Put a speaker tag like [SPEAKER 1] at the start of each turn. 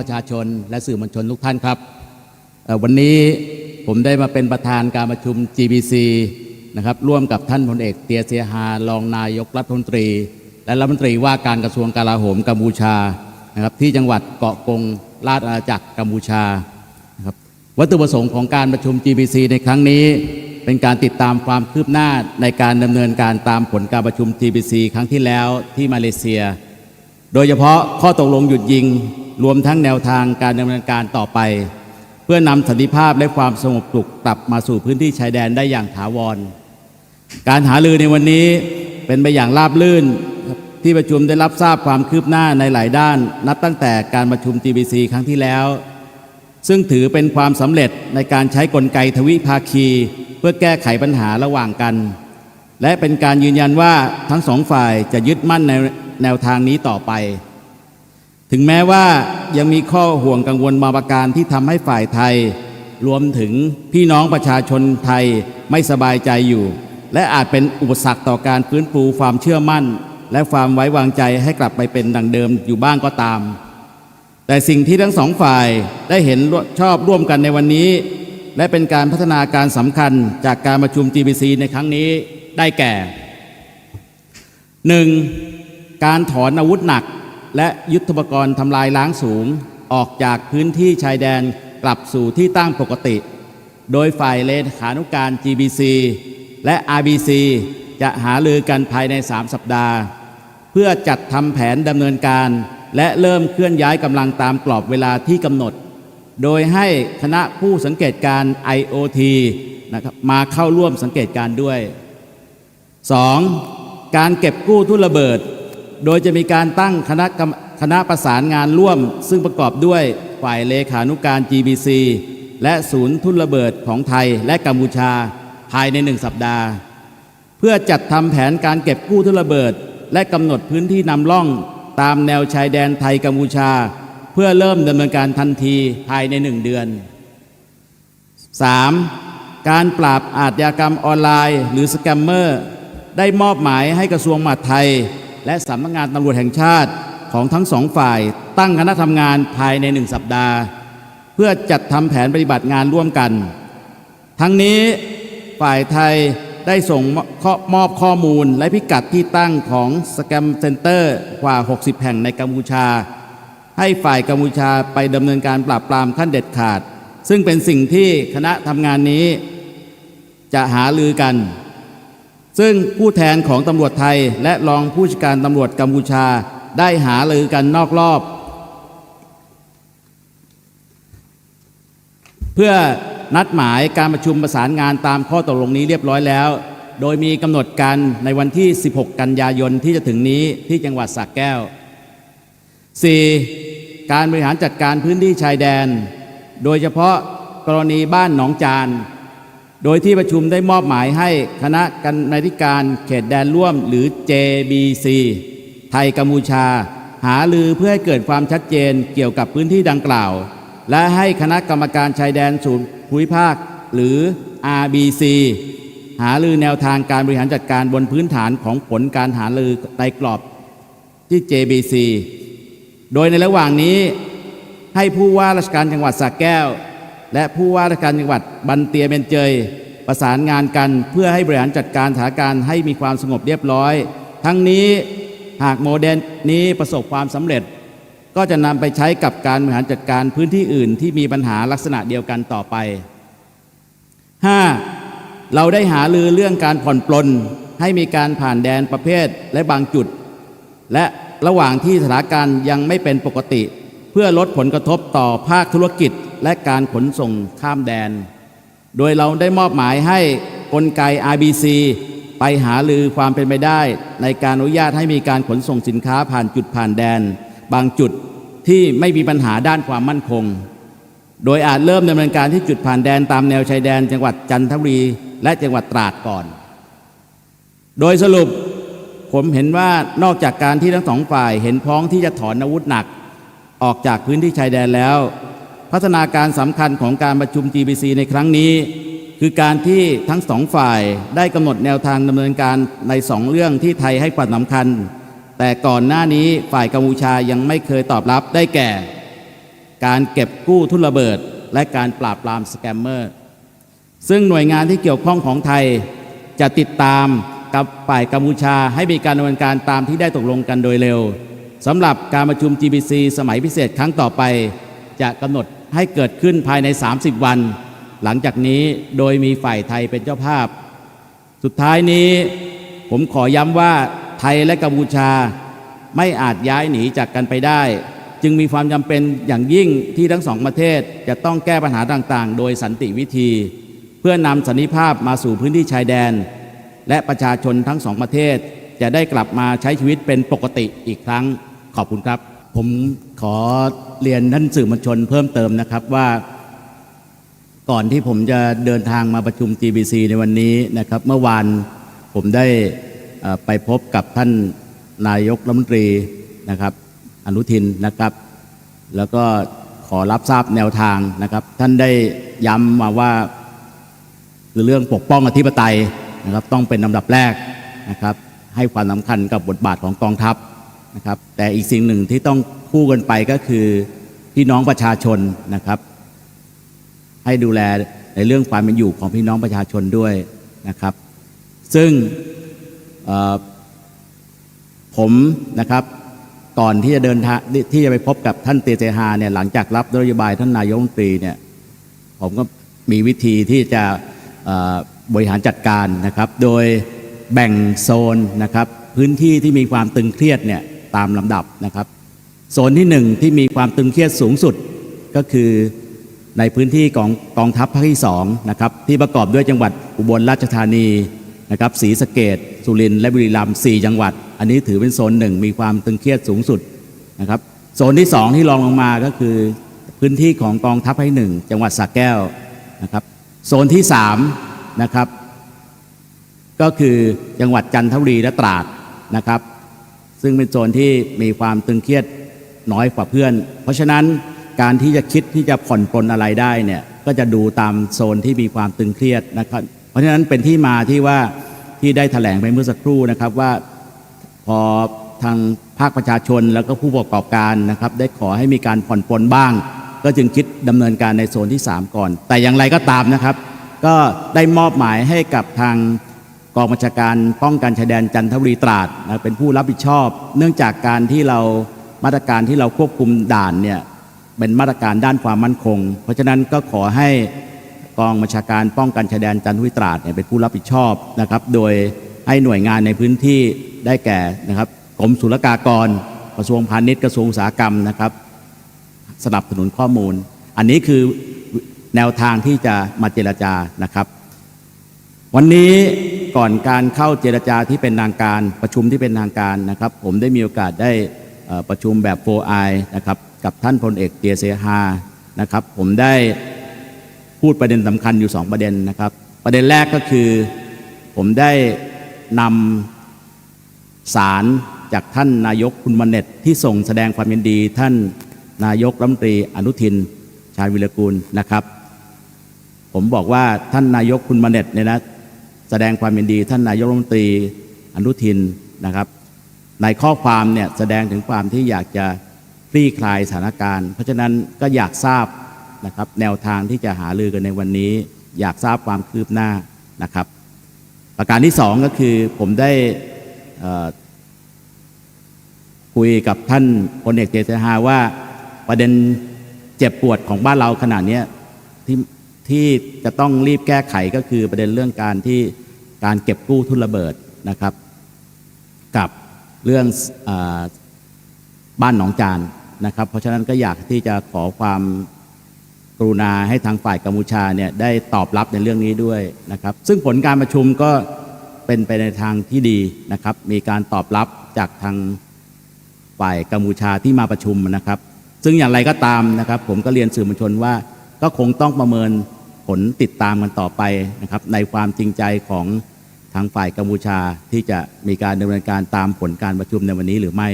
[SPEAKER 1] ประชาชน และสื่อมวลชนทุกท่านครับ วันนี้ผมได้มาเป็นประธานการประชุม GBC นะครับร่วมกับท่านพลเอกเตียเสียหารองนายกรัฐมนตรี และรัฐมนตรีว่าการกระทรวงกลาโหมกัมพูชานะครับที่จังหวัดเกาะกงราชอาณาจักรกัมพูชานะครับวัตถุประสงค์ของการประชุม GBC ในครั้งนี้ เป็นการติดตามความคืบหน้าในการดำเนินการตามผลการประชุม GBC ครั้งที่แล้วที่มาเลเซีย โดยเฉพาะข้อตกลงหยุดยิง รวมทั้งแนวทางการดำเนินการต่อไป เพื่อนำสันติภาพและความสงบสุขกลับมาสู่พื้นที่ชายแดนได้อย่างถาวร การหารือในวันนี้เป็นไปอย่างราบรื่นที่ประชุมได้รับทราบความคืบหน้าในหลายด้าน นับตั้งแต่การประชุม GBC ครั้งที่แล้ว ซึ่งถือเป็นความสำเร็จในการใช้กลไกทวิภาคี เพื่อแก้ไขปัญหาระหว่างกัน และเป็นการยืนยันว่าทั้งสองฝ่ายจะยึดมั่นในแนวทางนี้ต่อไป ถึงแม้ว่ายังมีข้อห่วงกังวลมาประการที่ทำให้ฝ่ายไทย รวมถึงพี่น้องประชาชนไทยไม่สบายใจอยู่ และอาจเป็นอุปสรรคต่อการฟื้นฟูความเชื่อมั่น และความไว้วางใจให้กลับไปเป็นดังเดิมอยู่บ้างก็ตาม แต่สิ่งที่ทั้งสองฝ่ายได้เห็นชอบร่วมกันในวันนี้ และเป็นการพัฒนาการสำคัญจากการประชุม GBC ในครั้งนี้ได้แก่ 1. การถอนอาวุธหนัก และยุทธปกรณ์ทำลายล้างสูง ออกจากพื้นที่ชายแดนกลับสู่ที่ตั้งปกติ โดยฝ่ายเลขานุการ GBC และ RBC จะหาลือกันภายใน 3 สัปดาห์ เพื่อจัดทำแผนดำเนินการ และเริ่มเคลื่อนย้ายกำลังตามกรอบเวลาที่กำหนด โดยให้คณะผู้สังเกตการ IOT นะครับมาเข้าร่วมสังเกตการด้วย 2. การเก็บกู้ทุนระเบิด โดยจะมีการตั้งคณะคณะประสานงานร่วม ซึ่งประกอบด้วยฝ่ายเลขานุการ GBC และศูนย์ทุนระเบิดของไทยและกัมพูชาภายในหนึ่งสัปดาห์ เพื่อจัดทำแผนการเก็บกู้ทุนระเบิด และกำหนดพื้นที่นำร่องตามแนวชายแดนไทยกัมพูชา เพื่อเริ่มดำเนินการทันทีภายในหนึ่งเดือน 3. การปราบอาชญากรรมออนไลน์ หรือสแกมเมอร์ ได้มอบหมายให้กระทรวงมหาดไทย และสำนักงานตำรวจแห่งชาติของทั้งสองฝ่าย ตั้งคณะทำงานภายในหนึ่งสัปดาห์ เพื่อจัดทำแผนปฏิบัติงานร่วมกัน ทั้งนี้ฝ่ายไทยได้ส่งมอบข้อมูลและพิกัดที่ตั้งของสแกมเซ็นเตอร์กว่า 60 แห่งในกัมพูชา ให้ฝ่ายกัมพูชาไปดำเนินการปราบปรามขั้นเด็ดขาด ซึ่งเป็นสิ่งที่คณะทำงานนี้จะหาลือกัน ซึ่งผู้แทนของตำรวจไทยและรองผู้จัดการตำรวจกัมพูชาได้หาลือกันนอกรอบ เพื่อนัดหมายการประชุมประสานงานตามข้อตกลงนี้เรียบร้อยแล้ว โดยมีกำหนดการในวันที่ 16 กันยายนที่จะถึงนี้ที่จังหวัดสระแก้ว 4. การบริหารจัดการพื้นที่ชายแดน โดยเฉพาะกรณีบ้านหนองจาน โดยที่ประชุมได้มอบหมายให้คณะกรรมาธิการเขตแดนร่วมหรือ JBC ไทยกัมพูชา หาลือเพื่อให้เกิดความชัดเจนเกี่ยวกับพื้นที่ดังกล่าว และให้คณะกรรมการชายแดนศูนย์ภูมิภาค หรือ RBC หาลือแนวทางการบริหารจัดการบนพื้นฐานของผลการหาลือในกรอบที่ JBC โดยในระหว่างนี้ให้ผู้ว่าราชการจังหวัดสระแก้ว และผู้ว่าราชการจังหวัดบันเตียเบนเจย ประสานงานกันเพื่อให้บริหารจัดการสถานการณ์ให้มีความสงบเรียบร้อย ทั้งนี้หากโมเดลนี้ประสบความสำเร็จ ก็จะนำไปใช้กับการบริหารจัดการพื้นที่อื่นที่มีปัญหาลักษณะเดียวกันต่อไป 5. เราได้หาลือเรื่องการผ่อนปลนให้มีการผ่านแดนประเภทและบางจุด และระหว่างที่สถานการณ์ยังไม่เป็นปกติ เพื่อลดผลกระทบต่อภาคธุรกิจ และการขนส่งข้ามแดน โดยเราได้มอบหมายให้กลไก RBC ไปหาลือความเป็นไปได้ ในการอนุญาตให้มีการขนส่งสินค้าผ่านจุดผ่านแดน บางจุดที่ไม่มีปัญหาด้านความมั่นคง โดยอาจเริ่มดำเนินการที่จุดผ่านแดนตามแนวชายแดน จังหวัดจันทบุรี และจังหวัดตราดก่อน โดยสรุปผมเห็นว่านอกจากการที่ทั้งสองฝ่ายเห็นพ้องที่จะถอนอาวุธหนัก ออกจากพื้นที่ชายแดนแล้ว พัฒนาการสำคัญของการประชุม GBC ในครั้งนี้ คือการที่ทั้งสองฝ่ายได้กำหนดแนวทางดำเนินการในสองเรื่องที่ไทยให้ความสำคัญ แต่ก่อนหน้านี้ฝ่ายกัมพูชายังไม่เคยตอบรับได้แก่ การเก็บกู้ทุนระเบิด และการปราบปรามสแกมเมอร์ ซึ่งหน่วยงานที่เกี่ยวข้องของไทยจะติดตามกับฝ่ายกัมพูชาให้มีการดำเนินการตามที่ได้ตกลงกันโดยเร็วสำหรับการประชุม GBC สมัยพิเศษครั้งต่อไปจะกำหนด ให้เกิดขึ้นภายใน 30 วัน หลังจากนี้โดยมีฝ่ายไทยเป็นเจ้าภาพ สุดท้ายนี้ผมขอย้ำว่าไทยและกัมพูชาไม่อาจย้ายหนีจากกันไปได้ จึงมีความจำเป็นอย่างยิ่งที่ทั้งสองประเทศจะต้องแก้ปัญหาต่างๆ โดยสันติวิธี เพื่อนำสันติภาพมาสู่พื้นที่ชายแดน และประชาชนทั้งสองประเทศจะได้กลับมาใช้ชีวิตเป็นปกติอีกครั้งขอบคุณครับ ผมขอเรียนท่านสื่อมวลชนเพิ่มเติมนะครับว่า ก่อนที่ผมจะเดินทางมาประชุม GBC ในวันนี้นะครับ เมื่อวานผมได้ไปพบกับท่านนายกรัฐมนตรีนะครับ อนุทินนะครับ แล้วก็ขอรับทราบแนวทางนะครับ ท่านได้ย้ำมาว่าคือเรื่องปกป้องอธิปไตยนะครับ ต้องเป็นลำดับแรกนะครับ ให้ความสำคัญกับบทบาทของกองทัพ นะครับแต่อีกสิ่งหนึ่งที่ต้องคู่กันไปก็คือพี่น้องประชาชนนะครับ ให้ดูแลในเรื่องความเป็นอยู่ของพี่น้องประชาชนด้วยนะครับ ซึ่งผมนะครับก่อนที่จะเดินทางที่จะไปพบกับท่านเตเจฮาเนี่ยหลังจากรับนโยบายท่านนายกรัฐมนตรีเนี่ยผมก็มีวิธีที่จะบริหารจัดการนะครับ โดยแบ่งโซนนะครับ พื้นที่ที่มีความตึงเครียดเนี่ย ตามลำดับนะครับ โซนที่หนึ่งที่มีความตึงเครียดสูงสุดก็คือในพื้นที่ของกองทัพภาคที่2นะครับที่ประกอบด้วยจังหวัดอุบลราชธานีนะครับศรีสะเกดสุรินทร์และบุรีรัมย์สี่จังหวัด อันนี้ถือเป็นโซนหนึ่งมีความตึงเครียดสูงสุดนะครับโซนที่ 2 ที่รองลงมาก็คือพื้นที่ของกองทัพภาคที่หนึ่งจังหวัดสระแก้วนะครับโซนที่3นะครับก็คือจังหวัดจันทบุรีและตราดนะครับ ซึ่งเป็นโซนที่มีความตึงเครียดน้อยกว่าเพื่อน เพราะฉะนั้นการที่จะคิดที่จะผ่อนปลนอะไรได้เนี่ยก็จะดูตามโซนที่มีความตึงเครียดนะครับเพราะฉะนั้นเป็นที่มาที่ว่าที่ได้แถลงไปเมื่อสักครู่นะครับว่าพอทางภาคประชาชนแล้วก็ผู้ประกอบการนะครับได้ขอให้มีการผ่อนปลนบ้าง ก็จึงคิดดำเนินการในโซนที่ 3 ก่อน แต่อย่างไรก็ตามนะครับ ก็ได้มอบหมายให้กับทาง กองบัญชาการป้องกันชายแดนจันทบุรีตราดนะเป็นผู้รับผิดชอบ เนื่องจากการที่เรามาตรการที่เราควบคุมด่านเนี่ยเป็นมาตรการด้านความมั่นคง เพราะฉะนั้นก็ขอให้กองบัญชาการป้องกันชายแดนจันทบุรีตราดเนี่ยเป็นผู้รับผิดชอบนะครับโดยให้หน่วยงานในพื้นที่ได้แก่นะครับกรมศุลกากร กระทรวงพาณิชย์กระทรวงอุตสาหกรรมนะครับ สนับสนุนข้อมูล อันนี้คือแนวทางที่จะมาเจรจานะครับ วันนี้ก่อนการเข้าเจรจาที่เป็นทางการประชุมที่เป็นทางการนะครับ ผมได้มีโอกาสได้ประชุมแบบโฟไอนะครับกับท่านพลเอกเตียเซฮานะครับ ผมได้พูดประเด็นสำคัญอยู่ 2 ประเด็นนะครับ ประเด็นแรกก็คือผมได้นำสารจากท่านนายกคุณมเน็ตที่ส่งแสดงความยินดี ท่านนายกรัฐมนตรีอนุทิน ชาญวิรกูลนะครับ ผมบอกว่าท่านนายกคุณมเน็ตเนี่ยนะ แสดงความยินดีท่านนายกรัฐมนตรีอนุทินนะครับ ในข้อความเนี่ยแสดงถึงความที่อยากจะคลี่คลายสถานการณ์ เพราะฉะนั้นก็อยากทราบนะครับแนวทางที่จะหาลือกันในวันนี้ อยากทราบความคืบหน้านะครับ ประการที่สองก็คือผมได้คุยกับท่านพลเอกเจษฎาว่าประเด็นเจ็บปวดของบ้านเราขนาดนี้ที่ ที่จะต้องรีบแก้ไขก็คือประเด็นเรื่องการที่การเก็บกู้ทุนระเบิดนะครับ กับเรื่องอบ้านหนองจานนะครับ เพราะฉะนั้นก็อยากที่จะขอความกรุณาให้ทางฝ่ายกัมพูชาเนี่ยได้ตอบรับในเรื่องนี้ด้วยนะครับ ซึ่งผลการประชุมก็เป็นไปในทางที่ดีนะครับ มีการตอบรับจากทางฝ่ายกัมพูชาที่มาประชุมนะครับ ซึ่งอย่างไรก็ตามนะครับ ผมก็เรียนสื่อมวลชนว่าก็คงต้องประเมิน ลติดตามกันต่อไปนะครับในความจริงใจของทางฝ่ายกัมพูชาที่จะมีการดำเนินการตามผลการประชุมในวันนี้หรือไม่